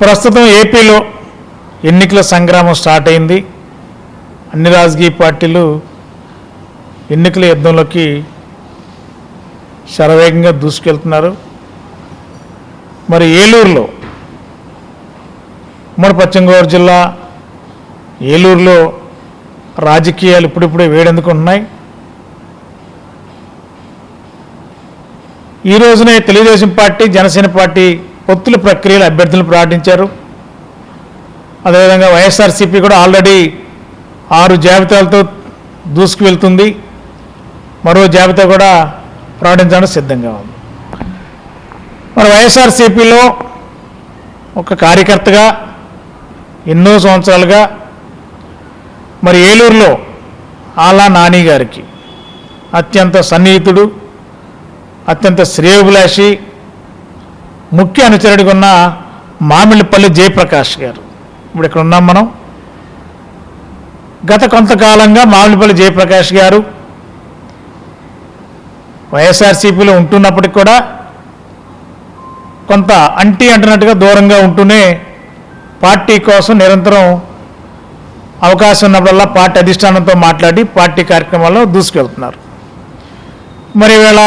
ప్రస్తుతం ఏపీలో ఎన్నికల సంగ్రామం స్టార్ట్ అయింది. అన్ని రాజకీయ పార్టీలు ఎన్నికల యుద్ధంలోకి శరవేగంగా దూసుకెళ్తున్నారు. మరి ఏలూరులో ఉమ్మడి పశ్చిమ గోదావరి జిల్లా ఏలూరులో రాజకీయాలు ఇప్పుడిప్పుడే వేడెందుకుంటున్నాయి. ఈ రోజునే తెలుగుదేశం పార్టీ జనసేన పార్టీ పొత్తుల ప్రక్రియలో అభ్యర్థులను ప్రకటించారు. అదేవిధంగా వైఎస్ఆర్సీపీ కూడా ఆల్రెడీ ఆరు జాబితాలతో దూసుకు వెళ్తుంది మరో జాబితా కూడా ప్రకటించడానికి సిద్ధంగా ఉంది. మరి వైఎస్ఆర్సీపీలో ఒక కార్యకర్తగా ఎన్నో సంవత్సరాలుగా మరి ఏలూరులో ఆలా నాని గారికి అత్యంత సన్నిహితుడు అత్యంత శ్రేయోభిలాషి ముఖ్య అనుచరుడిగా ఉన్న మామిడిపల్లి జయప్రకాష్ గారు. ఇప్పుడు ఇక్కడ ఉన్నాం మనం. గత కొంతకాలంగా మామిడిపల్లి జయప్రకాష్ గారు వైఎస్ఆర్సీపీలో ఉంటున్నప్పటికి కూడా కొంత అంటీ అంటున్నట్టుగా దూరంగా ఉంటూనే పార్టీ కోసం నిరంతరం అవకాశం ఉన్నప్పుడల్లా పార్టీ అధిష్టానంతో మాట్లాడి పార్టీ కార్యక్రమాల్లో దూసుకెళ్తున్నారు. మరి వేళ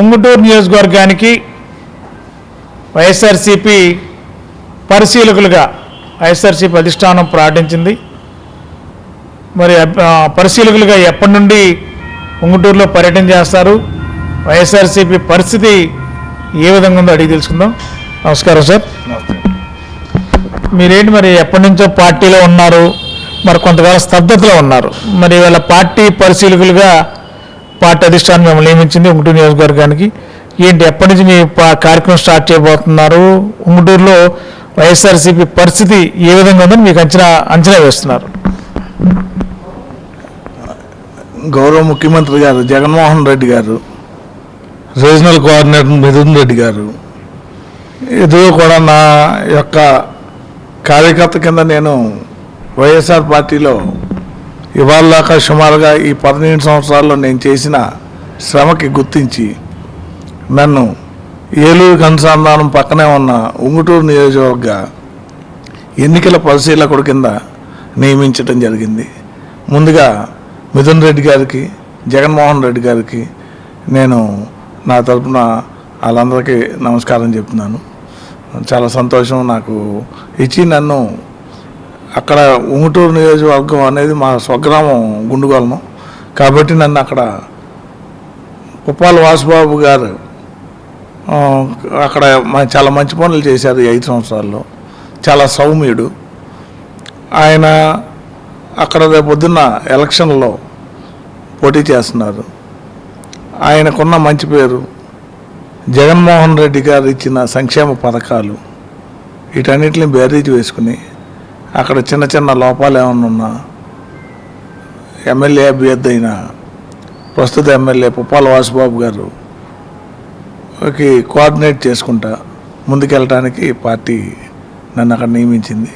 ఉంగుటూరు నియోజకవర్గానికి వైఎస్ఆర్సీపీ పరిశీలకులుగా వైఎస్ఆర్సీపీ అధిష్టానం ప్రకటించింది మరి పరిశీలకులుగా ఎప్పటి నుండి ఉంగుటూరులో పర్యటన చేస్తారు? వైఎస్ఆర్సీపీ పరిస్థితి ఏ విధంగా ఉందో అడిగి తెలుసుకుందాం. నమస్కారం సార్. మీరేంటి మరి ఎప్పటి నుంచో పార్టీలో ఉన్నారు? మరి కొంతకాలం స్తబ్దతలో ఉన్నారు. మరి వాళ్ళ పార్టీ పరిశీలకులుగా పార్టీ అధిష్టానం మిమ్మల్ని నియమించింది ఉంగుటూరు నియోజకవర్గానికి. ఏంటి? ఎప్పటి నుంచి మీ పా- కార్యక్రమం స్టార్ట్ చేయబోతున్నారు? ఉంగుటూరులో వైఎస్ఆర్సీపీ పరిస్థితి ఏ విధంగా ఉందని మీకు అంచనా అంచనా వేస్తున్నారు? గౌరవ ముఖ్యమంత్రి గారు జగన్మోహన్ రెడ్డి గారు రీజనల్ కోఆర్డినేటర్ మిథున్ రెడ్డి గారు ఎదురు కూడా నా యొక్క కార్యకర్త కింద నేను వైఎస్ఆర్ పార్టీలో ఇవాళ దాకా సుమారుగా ఈ పదిహేను సంవత్సరాల్లో నేను చేసిన శ్రమకి గుర్తించి నన్ను ఏలూరు అనుసంధానం పక్కనే ఉన్న ఉంగుటూరు నియోజకవర్గ ఎన్నికల పరిశీలకుడు కింద నియమించడం జరిగింది. ముందుగా మిథున్ రెడ్డి గారికి జగన్మోహన్ రెడ్డి గారికి నేను నా తరపున వాళ్ళందరికీ నమస్కారం చెప్తున్నాను. చాలా సంతోషం నాకు ఇచ్చి నన్ను అక్కడ ఉంగుటూరు నియోజకవర్గం అనేది మా స్వగ్రామం గుండుగోళం కాబట్టి నన్ను అక్కడ ఉప్పాల వాసుబాబు గారు అక్కడ చాలా మంచి పనులు చేశారు ఈ ఐదు సంవత్సరాల్లో. చాలా సౌమ్యుడు. ఆయన అక్కడ రేపు పొద్దున్న ఎలక్షన్లో పోటీ చేస్తున్నారు. ఆయనకున్న మంచి పేరు జగన్మోహన్ రెడ్డి గారు ఇచ్చిన సంక్షేమ పథకాలు. వీటన్నిటిని బేరీజ్ వేసుకుని అక్కడ చిన్న చిన్న లోపాలు ఏమన్నా ఉన్నా ఎమ్మెల్యే అభ్యర్థి అయిన ప్రస్తుత ఎమ్మెల్యే పుప్పాల వాసుబాబు గారు కి కోఆర్డినేట్ చేసుకుంటా ముందుకెళ్ళటానికి పార్టీ నన్ను అక్కడ నియమించింది.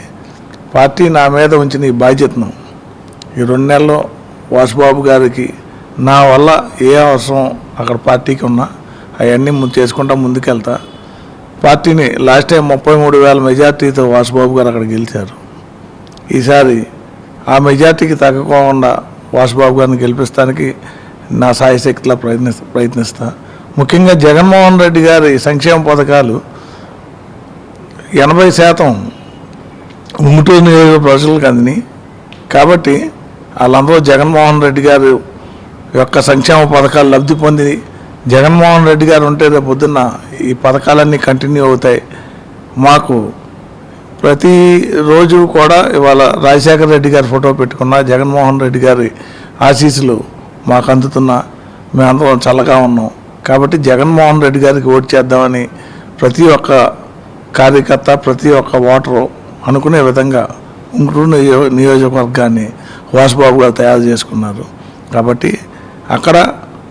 పార్టీ నా మీద ఉంచిన ఈ బాధ్యతను ఈ రెండు నెలల్లో వాసుబాబు గారికి నా వల్ల ఏ అవసరం అక్కడ పార్టీకి ఉన్నా అవన్నీ ముందు చేసుకుంటా ముందుకెళ్తా. పార్టీని లాస్ట్ టైం ముప్పై మూడు వేల మెజార్టీతో వాసుబాబు గారు అక్కడ గెలిచారు. ఈసారి ఆ మెజార్టీకి తగ్గకోకుండా వాసుబాబు గారిని గెలిపిస్తానికి నా సాయశక్తిలా ప్రయత్ని ప్రయత్నిస్తాను ముఖ్యంగా జగన్మోహన్ రెడ్డి గారి సంక్షేమ పథకాలు ఎనభై శాతం ఉంగుటూరు నియోజక ప్రజలకు అందిని కాబట్టి వాళ్ళందరూ జగన్మోహన్ రెడ్డి గారు యొక్క సంక్షేమ పథకాలు లబ్ధి పొంది జగన్మోహన్ రెడ్డి గారు ఉంటే రేపు పొద్దున్న ఈ పథకాలన్నీ కంటిన్యూ అవుతాయి. మాకు ప్రతి రోజు కూడా ఇవాళ రాజశేఖర రెడ్డి గారి ఫోటో పెట్టుకున్న జగన్మోహన్ రెడ్డి గారి ఆశీస్సులు మాకు అందుతున్నా. మేమందరం చల్లగా ఉన్నాం. కాబట్టి జగన్మోహన్ రెడ్డి గారికి ఓటు చేద్దామని ప్రతి ఒక్క కార్యకర్త ప్రతి ఒక్క ఓటరు అనుకునే విధంగా ఉంగుటూరు నియో నియోజకవర్గాన్ని వాసుబాబు గారు తయారు చేసుకున్నారు. కాబట్టి అక్కడ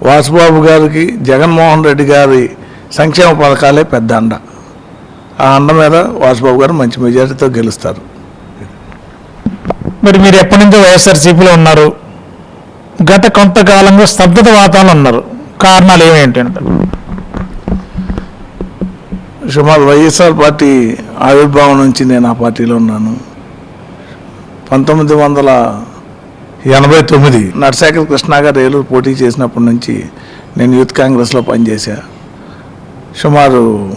వాసుబాబు గారికి జగన్మోహన్ రెడ్డి గారి సంక్షేమ పథకాలే పెద్ద అండ. ఆ అండ మీద వాసుబాబు గారు మంచి మెజారిటీతో గెలుస్తారు. మరి మీరు ఎప్పటి నుంచో వైఎస్ఆర్సీపీలో ఉన్నారు. గత కొంతకాలంగా స్తబ్దత వాతావరణం ఉన్నారు. కారణాలు ఏమేంటి అంటారు? సుమారు వైఎస్ఆర్ పార్టీ ఆవిర్భావం నుంచి నేను ఆ పార్టీలో ఉన్నాను. పంతొమ్మిది వందల ఎనభై తొమ్మిది నరశేఖర కృష్ణ గారు ఏలూరు పోటీ చేసినప్పటి నుంచి నేను యూత్ కాంగ్రెస్లో పనిచేశా. సుమారు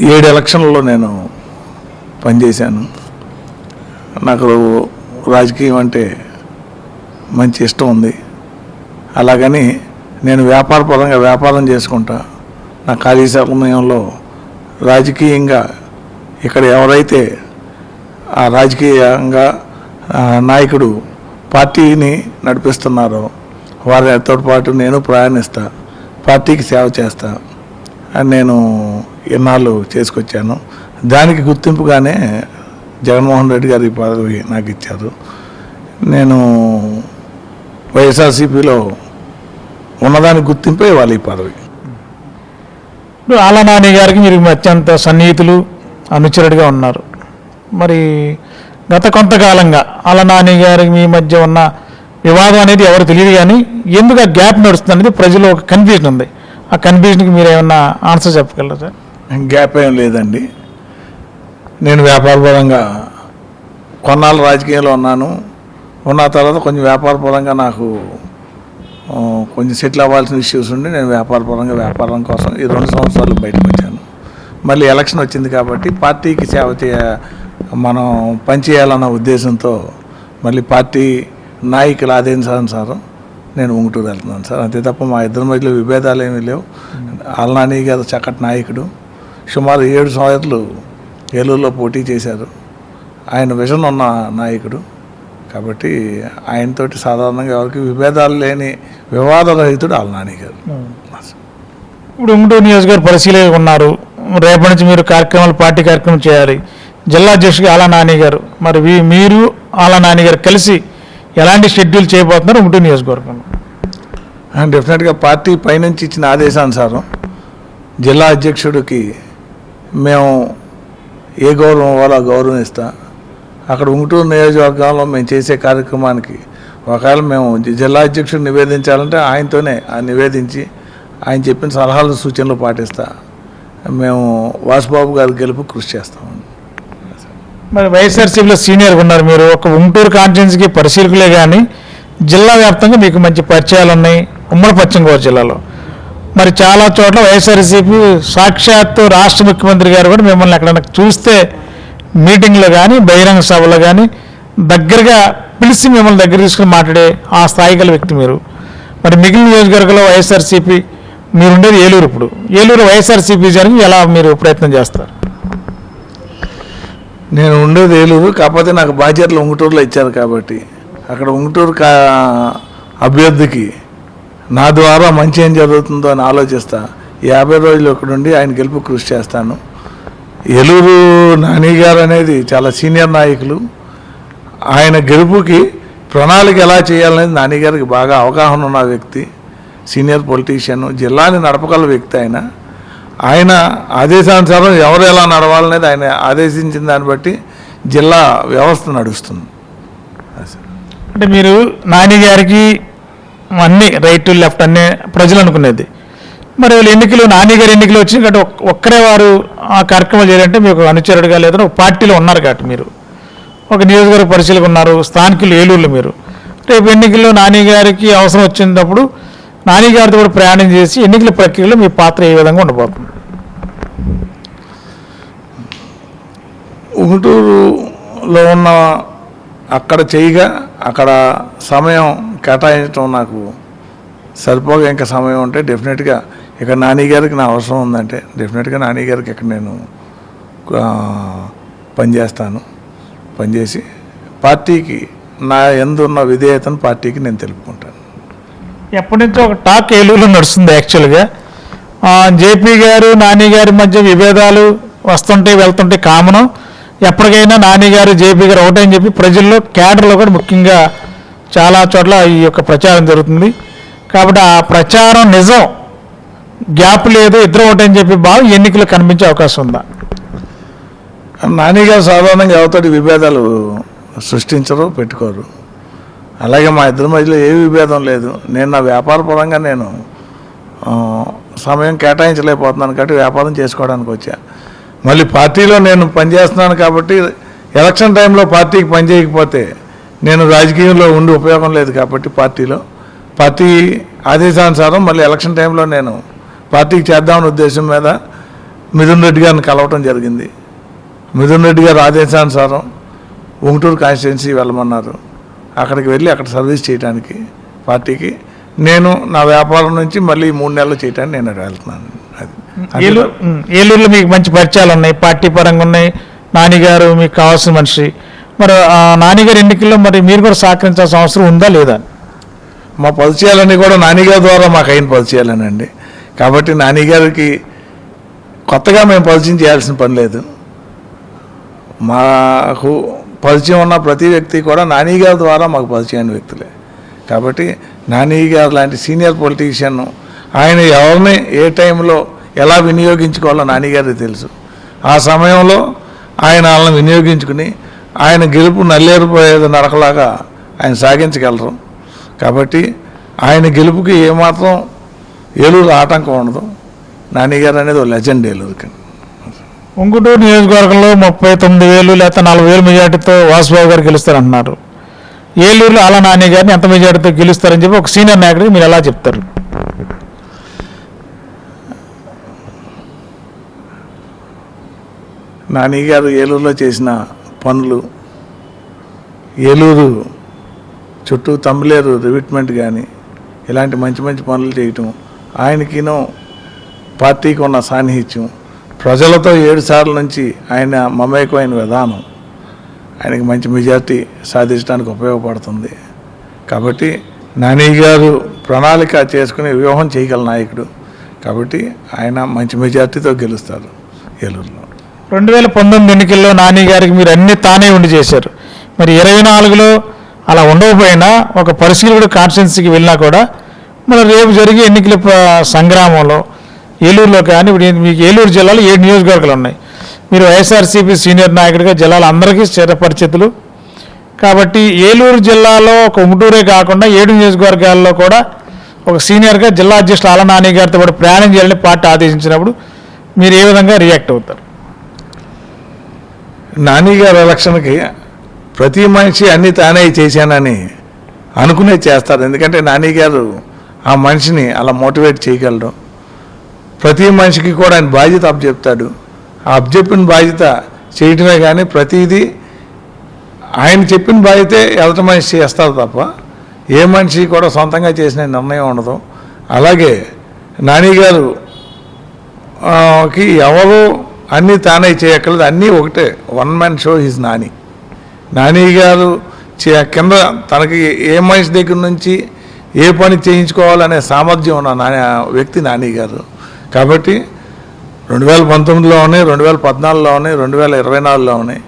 ఏడు ఎలక్షన్లలో నేను పనిచేశాను. నాకు రాజకీయం అంటే మంచి ఇష్టం ఉంది. అలాగని నేను వ్యాపారపరంగా వ్యాపారం చేసుకుంటా. నా ఖాళీ సమయంలో రాజకీయంగా ఇక్కడ ఎవరైతే ఆ రాజకీయంగా నాయకుడు పార్టీని నడిపిస్తున్నారో వారితో పాటు నేను ప్రయాణిస్తా పార్టీకి సేవ చేస్తా అని నేను ఇన్నాళ్ళు చేసుకొచ్చాను. దానికి గుర్తింపుగానే జగన్మోహన్ రెడ్డి గారు ఈ పదవి నాకు ఇచ్చారు నేను వైఎస్ఆర్సీపీలో ఉన్నదానికి గుర్తింపే ఇవ్వాలి ఈ పదవి. ఇప్పుడు ఆల నాని గారికి మీరు అత్యంత సన్నిహితులు అనుచరుడిగా ఉన్నారు. మరి గత కొంతకాలంగా ఆల నాని గారికి మీ మధ్య ఉన్న వివాదం అనేది ఎవరు తెలియదు కానీ ఎందుకు ఆ గ్యాప్ నడుస్తుంది అనేది ప్రజలు ఒక కన్ఫ్యూజన్ ఉంది. ఆ కన్ఫ్యూజన్కి మీరు ఏమన్నా ఆన్సర్ చెప్పగలరా గ్యాప్ ఏం లేదండి. నేను వ్యాపారపరంగా కొన్నాళ్ళు రాజకీయంలో ఉన్నాను. ఉన్న తర్వాత కొంచెం వ్యాపారపరంగా నాకు కొంచెం సెటిల్ అవ్వాల్సిన ఇష్యూస్ ఉండి నేను వ్యాపారపరంగా వ్యాపారం కోసం ఈ రెండు సంవత్సరాలు బయటకు వచ్చాను. మళ్ళీ ఎలక్షన్ వచ్చింది కాబట్టి పార్టీకి సేవ చేయ మనం పనిచేయాలన్న ఉద్దేశంతో మళ్ళీ పార్టీ నాయకుల ఆదేశానుసారం నేను ఉంగుటూరు వెళ్తున్నాను సార్. అంతే తప్ప మా ఇద్దరి మధ్యలో విభేదాలు ఏమీ లేవు. అల్నాని గారు చక్కటి నాయకుడు. సుమారు ఏడు సంవత్సరాలు ఏలూరులో పోటీ చేశారు. ఆయన విజన్ ఉన్న నాయకుడు. కాబట్టి ఆయనతోటి సాధారణంగా ఎవరికి విభేదాలు లేని వివాదరహితుడు అల్నాని గారు. ఇప్పుడు ఉంగుటూరు నియోజకవర్గ పరిశీలన ఉన్నారు. రేపటి నుంచి మీరు కార్యక్రమాలు పార్టీ కార్యక్రమం చేయాలి. జిల్లా అధ్యక్షుడు ఆలా నాని గారు. మరి మీరు ఆలా నాని గారు కలిసి ఎలాంటి షెడ్యూల్ చేయబోతున్నారు ఉంగుటూరు నియోజకవర్గంలో? డెఫినెట్గా పార్టీ పైనుంచి ఇచ్చిన ఆదేశానుసారం జిల్లా అధ్యక్షుడికి మేము ఏ గౌరవం ఇవ్వాలో ఆ గౌరవం ఇస్తా. అక్కడ ఉంగుటూరు నియోజకవర్గంలో మేము చేసే కార్యక్రమానికి ఒకవేళ మేము జిల్లా అధ్యక్షుడు నివేదించాలంటే ఆయనతోనే ఆ నివేదించి ఆయన చెప్పిన సలహాలు సూచనలు పాటిస్తా. మేము వాసుబాబు గారి గెలుపు కృషి చేస్తాం మరి వైఎస్ఆర్సీపీలో సీనియర్ ఉన్నారు మీరు. ఒక ఉంటూరు కాన్స్టిట్యున్సీకి పరిశీలకులే కానీ జిల్లా వ్యాప్తంగా మీకు మంచి పరిచయాలు ఉన్నాయి. ఉమ్మడి పశ్చిమ గోదావరి జిల్లాలో. మరి చాలా చోట్ల వైఎస్ఆర్సీపీ సాక్షాత్తు రాష్ట్ర ముఖ్యమంత్రి గారు కూడా మిమ్మల్ని ఎక్కడైనా చూస్తే మీటింగ్లో కానీ బహిరంగ సభలో కానీ దగ్గరగా పిలిచి మిమ్మల్ని దగ్గర తీసుకుని మాట్లాడే ఆ స్థాయి గల వ్యక్తి మీరు. మరి మిగిలిన నియోజకవర్గంలో వైఎస్ఆర్సీపీ మీరుండేది ఏలూరు ఇప్పుడు. ఏలూరు వైఎస్ఆర్సీపీ జరిగి ఎలా మీరు ప్రయత్నం చేస్తారు? నేను ఉండేది ఏలూరు కాకపోతే నాకు బాధ్యతలు ఉంగుటూరులో ఇచ్చారు కాబట్టి. అక్కడ ఉంగుటూరు కా అభ్యర్థికి నా ద్వారా మంచి ఏం జరుగుతుందో అని ఆలోచిస్తా. యాభై రోజులు ఒకడుండి ఆయన గెలుపు కృషి చేస్తాను. ఏలూరు నాని గారు అనేది చాలా సీనియర్ నాయకులు. ఆయన గెలుపుకి ప్రణాళిక ఎలా చేయాలనేది నాని గారికి బాగా అవగాహన ఉన్న వ్యక్తి సీనియర్ పొలిటీషియన్ జిల్లాని నడపగల వ్యక్తి ఆయన. ఆయన ఆదేశానుసారం ఎవరు ఎలా నడవాలనేది ఆయన ఆదేశించిన దాన్ని బట్టి జిల్లా వ్యవస్థ నడుస్తుంది. అంటే మీరు నాని గారికి అన్ని రైట్ లెఫ్ట్ అనే ప్రజలు అనుకునేది. మరి వీళ్ళు ఎన్నికలు నానిగారు ఎన్నికలు వచ్చి ఒక్కరే వారు ఆ కార్యక్రమాలు చేయాలంటే మీకు అనుచరుడుగా లేదని ఒక పార్టీలో ఉన్నారు కాబట్టి మీరు. ఒక నియోజకవర్గ పరిశీలకు ఉన్నారు స్థానికులు ఏలూరులు మీరు. రేపు ఎన్నికల్లో నానిగారికి అవసరం వచ్చినప్పుడు నానిగారితో కూడా ప్రయాణం చేసి ఎన్నికల ప్రక్రియలో మీ పాత్ర ఏ విధంగా ఉండబోతుంది ఉంటూరులో ఉన్న అక్కడ చేయగా అక్కడ సమయం కేటాయించడం నాకు సరిపోగా ఇంకా సమయం ఉంటే డెఫినెట్గా ఇక నాని గారికి నా అవసరం ఉందంటే డెఫినెట్గా నాని గారికి ఇక్కడ నేను పనిచేస్తాను పనిచేసి పార్టీకి నా ఎందున్న విధేయతను పార్టీకి నేను తెలుపుకుంటాను. ఎప్పటి నుంచో ఒక టాక్ ఏలూరులో నడుస్తుంది యాక్చువల్గా. జేపీ గారు నాని గారి మధ్య విభేదాలు వస్తుంటే వెళ్తుంటే కామను. ఎప్పటికైనా నాని గారు జేపీ గారు ఒకటే అని చెప్పి ప్రజల్లో క్యాడర్లో కూడా ముఖ్యంగా చాలా చోట్ల ఈ యొక్క ప్రచారం జరుగుతుంది. కాబట్టి ఆ ప్రచారం నిజం. గ్యాప్ లేదు ఇద్దరు ఒకటని చెప్పి బాగా ఎన్నికలు కనిపించే అవకాశం ఉందా? నానిగారు సాధారణంగా ఎవరితోటి విభేదాలు సృష్టించరు పెట్టుకోరు. అలాగే మా ఇద్దరి మధ్యలో ఏ విభేదం లేదు. నేను నా వ్యాపార పరంగా నేను సమయం కేటాయించలేకపోతున్నాను కాబట్టి వ్యాపారం చేసుకోవడానికి వచ్చా. మళ్ళీ పార్టీలో నేను పనిచేస్తున్నాను కాబట్టి ఎలక్షన్ టైంలో పార్టీకి పనిచేయకపోతే నేను రాజకీయంలో ఉండి ఉపయోగం లేదు కాబట్టి పార్టీలో. పార్టీ ఆదేశానుసారం మళ్ళీ ఎలక్షన్ టైంలో నేను పార్టీకి చేద్దామనే ఉద్దేశం మీద మిథున్ రెడ్డి గారిని కలవటం జరిగింది. మిథున్ రెడ్డి గారు ఆదేశానుసారం ఉంగుటూరు కాన్స్టిట్యున్సీ వెళ్ళమన్నారు. అక్కడికి వెళ్ళి అక్కడ సర్వీస్ చేయడానికి పార్టీకి. నేను నా వ్యాపారం నుంచి మళ్ళీ మూడు నెలలు చేయడానికి నేను వెళ్తున్నాను. అది. ఏలూరులో మీకు మంచి పరిచయాలు ఉన్నాయి. పార్టీ పరంగా ఉన్నాయి. నానిగారు మీకు కావాల్సిన మనిషి. మరి నానిగారి ఎన్నికల్లో మరి మీరు కూడా సహకరించాల్సిన అవసరం ఉందా లేదా? మా పరిచయాలన్నీ కూడా నానిగారి ద్వారా మాకు అయిన పరిచయాలేనండి. కాబట్టి నానిగారికి కొత్తగా మేము పరిచయం చేయాల్సిన పని లేదు. మాకు పరిచయం ఉన్న ప్రతి వ్యక్తి కూడా నానిగారి ద్వారా మాకు పరిచయం వ్యక్తులే. కాబట్టి నానిగారు లాంటి సీనియర్ పొలిటీషియన్ ఆయన ఎవరిని ఏ టైంలో ఎలా వినియోగించుకోవాలో నానిగారికి తెలుసు. ఆ సమయంలో ఆయన వాళ్ళని వినియోగించుకుని ఆయన గెలుపు నల్లేరిపోయేది నరకలాగా ఆయన సాగించగలరు. కాబట్టి ఆయన గెలుపుకి ఏమాత్రం ఏలూరు ఆటంకం ఉండదు. నానిగారు అనేది ఒక లెజెండ్ ఏలూరుకి ఉంగుటూరు నియోజకవర్గంలో ముప్పై తొమ్మిది వేలు లేకపోతే నలభై వేలు మెజార్టీతో వాసుబాబు గారు గెలుస్తారంటున్నారు. ఏలూరులో అలా నాని గారిని ఎంత మెజార్టీతో గెలుస్తారని చెప్పి ఒక సీనియర్ నాయకుడికి మీరు ఎలా చెప్తారు? నాని గారు ఏలూరులో చేసిన పనులు ఏలూరు చుట్టూ తమ్మిలేరు రివిట్మెంట్ కానీ ఇలాంటి మంచి మంచి పనులు చేయటం ఆయనకినో పార్టీకి ఉన్న సాన్నిహిత్యం. ప్రజలతో ఏడు సార్ల నుంచి ఆయన మమేకమైన విధానం. ఆయనకి మంచి మెజార్టీ సాధించడానికి ఉపయోగపడుతుంది. కాబట్టి నాని గారు ప్రణాళిక చేసుకుని వ్యూహం చేయగల నాయకుడు. కాబట్టి ఆయన మంచి మెజార్టీతో గెలుస్తారు ఏలూరులో. రెండు వేల పంతొమ్మిది ఎన్నికల్లో నాని గారికి మీరు అన్ని తానే ఉండి చేశారు. మరి ఇరవై నాలుగులో అలా ఉండకపోయినా ఒక పరిశీలకుడు కాన్స్టిట్యున్సీకి వెళ్ళినా కూడా మరి రేపు జరిగే ఎన్నికల సంగ్రామంలో ఏలూరులో కానీ ఇప్పుడు మీకు ఏలూరు జిల్లాలో ఏడు నియోజకవర్గాలు ఉన్నాయి. మీరు వైఎస్ఆర్సీపీ సీనియర్ నాయకుడిగా జిల్లాలో అందరికీ స్థిరపరిచితులు కాబట్టి ఏలూరు జిల్లాలో ఒక ఉంగుటూరే కాకుండా ఏడు నియోజకవర్గాల్లో కూడా ఒక సీనియర్గా జిల్లా అధ్యక్షులు ఆల నాని గారితో పాటు ప్రయాణం చేయాలని పార్టీ ఆదేశించినప్పుడు మీరు ఏ విధంగా రియాక్ట్ అవుతారు? నాని గారి ఎలక్షన్కి ప్రతి మనిషి అన్ని తానే చేశానని అనుకునే చేస్తారు. ఎందుకంటే నాని గారు ఆ మనిషిని అలా మోటివేట్ చేయగలడు ప్రతి మనిషికి కూడా ఆయన బాధ్యత అప్పచెప్తాడు. ఆ అప్పచెప్పిన బాధ్యత చేయటమే కానీ ప్రతిదీ ఆయన చెప్పిన బాధ్యతే ఎదటి మనిషి చేస్తారు తప్ప ఏ మనిషి కూడా సొంతంగా చేసిన నిర్ణయం ఉండదు. అలాగే నాని గారు కి ఎవరు అన్నీ తానే చేయక్కర్లేదు. అన్నీ ఒకటే. One man show his Nani. Nani గారు చే- కింద తనకి ఏ మనిషి దగ్గర నుంచి ఏ పని చేయించుకోవాలనే సామర్థ్యం ఉన్న నాని వ్యక్తి నాని గారు. కాబట్టి రెండు వేల పంతొమ్మిదిలో ఉన్నాయి రెండు వేల పద్నాలుగులో ఉన్నాయి రెండు వేల ఇరవై నాలుగులో ఉన్నాయి.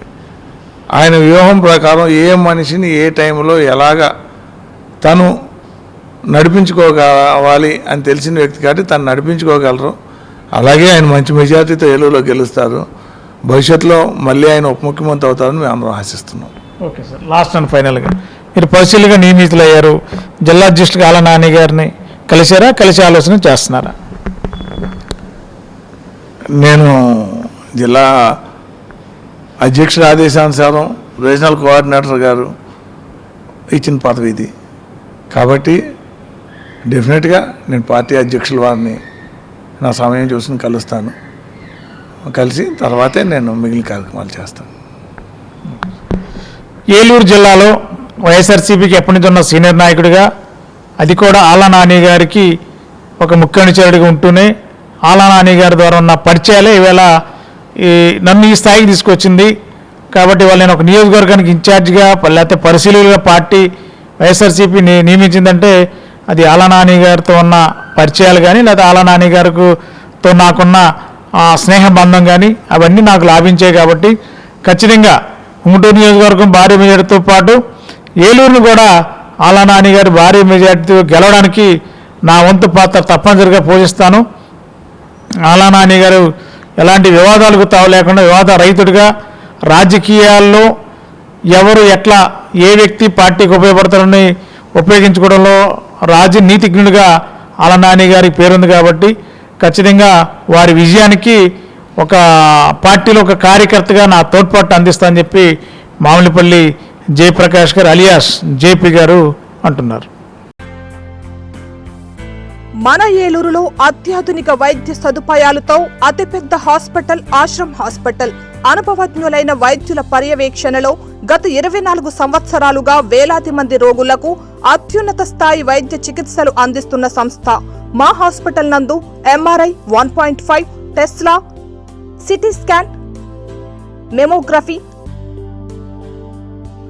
ఆయన వ్యూహం ప్రకారం ఏ మనిషిని ఏ టైంలో ఎలాగ తను నడిపించుకోగలవాలి అని తెలిసిన వ్యక్తి కాబట్టి తను నడిపించుకోగలరు. అలాగే ఆయన మంచి మెజార్టీతో ఏలూరులో గెలుస్తారు. భవిష్యత్తులో మళ్ళీ ఆయన ఉప ముఖ్యమంత్రి అవుతారని మేము అందరం ఆశిస్తున్నాం. Okay sir. లాస్ట్ అండ్ ఫైనల్గా మీరు పరిశీలిగా నియమితులు అయ్యారు జిల్లా అధ్యక్షుడిగా ఆల నాని గారిని కలిశారా? కలిసి ఆలోచన చేస్తున్నారా? నేను జిల్లా అధ్యక్షుడి ఆదేశానుసారం రీజనల్ కోఆర్డినేటర్ గారు ఇచ్చిన పదవి ఇది. కాబట్టి డెఫినెట్గా నేను పార్టీ అధ్యక్షుల వారిని నా సమయం చూసుకుని కలుస్తాను. కలిసి తర్వాతే నేను మిగిలిన కార్యక్రమాలు చేస్తాను. ఏలూరు జిల్లాలో వైఎస్ఆర్సీపీకి ఎప్పటి నుంచి ఉన్న సీనియర్ నాయకుడిగా అది కూడా ఆలా నాని గారికి ఒక ముఖ్య అనుచరుడిగా ఉంటూనే ఆలా నాని గారి ద్వారా ఉన్న పరిచయాలే ఈవేళ ఈ నన్ను ఈ స్థాయికి తీసుకొచ్చింది. కాబట్టి వాళ్ళు నేను ఒక నియోజకవర్గానికి ఇన్ఛార్జిగా లేకపోతే పరిశీలకులుగా పార్టీ వైఎస్ఆర్సీపీ నియమించిందంటే అది ఆలా నాని గారితో ఉన్న పరిచయాలు కానీ లేదా ఆలా నాని గారితో నాకున్న ఆ స్నేహ బంధం కానీ అవన్నీ నాకు లాభించాయి కాబట్టి ఖచ్చితంగా ఉంగుటూరు నియోజకవర్గం భారీ మెజార్టీతో పాటు ఏలూరును కూడా ఆలా నానిగారి భారీ మెజార్టీతో గెలవడానికి నా వంతు పాత్ర తప్పనిసరిగా పోషిస్తాను. ఆలా నానిగారు ఎలాంటి వివాదాలకు తావు లేకుండా వివాద రైతుడిగా రాజకీయాల్లో ఎవరు ఎట్లా ఏ వ్యక్తి పార్టీకి ఉపయోగపడతారని ఉపయోగించుకోవడంలో రాజనీతిజ్ఞుడిగా ఆల నాని గారికి పేరుంది కాబట్టి ఖచ్చితంగా వారి విజయానికి ఒక పార్టీలో ఒక కార్యకర్తగా నా తోడ్పాటు అందిస్తానని చెప్పి మామిడిపల్లి జయప్రకాష్ గారు అలియాస్ జేపీ గారు అంటున్నారు. మన ఏలూరులో అత్యాధునిక వైద్య సదుపాయాలతో అతిపెద్ద హాస్పిటల్ ఆశ్రమ్ హాస్పిటల్. అనుభవజ్ఞులైన వైద్యుల పర్యవేక్షణలో గత ఇరవై నాలుగు సంవత్సరాలుగా వేలాది మంది రోగులకు అత్యున్నత స్థాయి వైద్య చికిత్సలు అందిస్తున్న సంస్థ. మా హాస్పిటల్ నందు MRI one point five tesla CT scan mammography